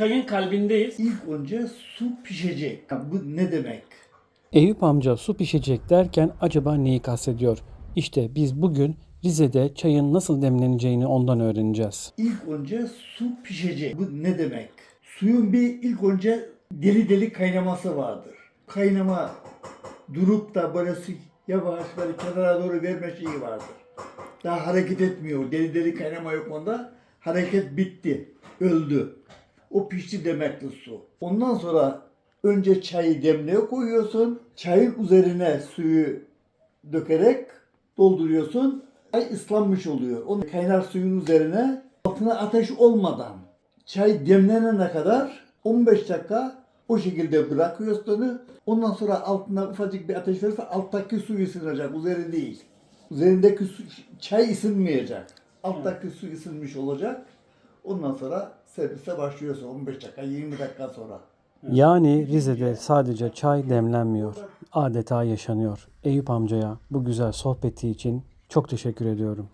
Çayın kalbindeyiz. İlk önce su pişecek. Ya Bu ne demek? Eyüp amca su pişecek derken acaba neyi kastediyor? İşte biz bugün Rize'de çayın nasıl demleneceğini ondan öğreneceğiz. İlk önce su pişecek. Bu ne demek? Suyun bir ilk önce deli deli kaynaması vardır. Kaynama durup da böyle su yavaş böyle kenara doğru verme şeyi vardır. Daha hareket etmiyor. Deli deli kaynama yok onda. Hareket bitti. Öldü. O pişti demektir su. Ondan sonra önce çayı demliğe koyuyorsun. Çayın üzerine suyu dökerek dolduruyorsun. Çay ıslanmış oluyor. Onu kaynar suyun üzerine altına ateş olmadan çay demlenene kadar 15 dakika o şekilde bırakıyorsun onu. Ondan sonra altına ufacık bir ateş verirse alttaki su ısınacak, üzeri değil. Üzerindeki su, çay ısınmayacak. Alttaki su ısınmış olacak. Ondan sonra servise başlıyorsun 15 dakika, 20 dakika sonra. Yani Rize'de sadece çay demlenmiyor. Adeta yaşanıyor. Eyüp amcaya bu güzel sohbeti için çok teşekkür ediyorum.